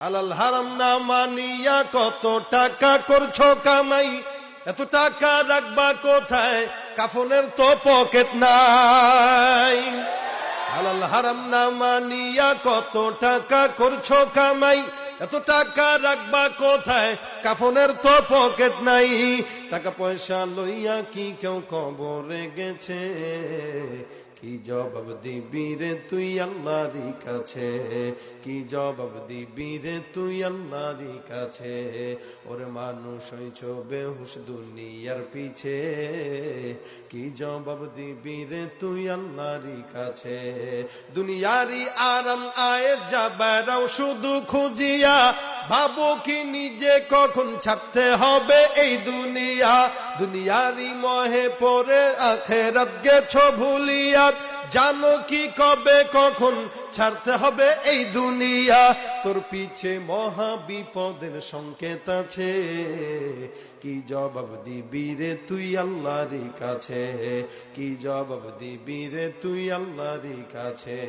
হালাল হারাম না মানিয়া কত টাকা করছ কামাই? এত টাকা রাখবা কোথায়? কাফনের তো পকেট নাই। হালাল হারাম না মানিয়া কত টাকা করছ কামাই? এত টাকা রাখবা কোথায়? কাফনের তো পকেট নাই। টাকা পয়সা লইয়া কি কেউ কবরে গেছে? কি জবাব দিবি রে তুই আল্লাহরই কাছে? কি জবাব দিবি রে তুই আল্লাহরই কাছে? ওরে মানুষ হইছ বেহুশ দুনিয়ার পিছে। কি জবাব দিবি রে তুই আল্লাহরই কাছে? দুনিয়ারি আরাম আয়ে যাবারাও শুধু খুঁজিয়া ভাবো কি নিজে কখন ছাড়তে হবে এই দুনিয়া। দুনিয়ারি মহে পরে আখেরাত গেছো ভুলিয়া। জানো কি কবে কখন ছাড়তে হবে এই দুনিয়া। তোর পিছে মহা বিপদের সংকেত আছে। কি জবাব দিবি রে তুই আল্লাহর কাছে? কি জবাব দিবি রে তুই আল্লাহর কাছে?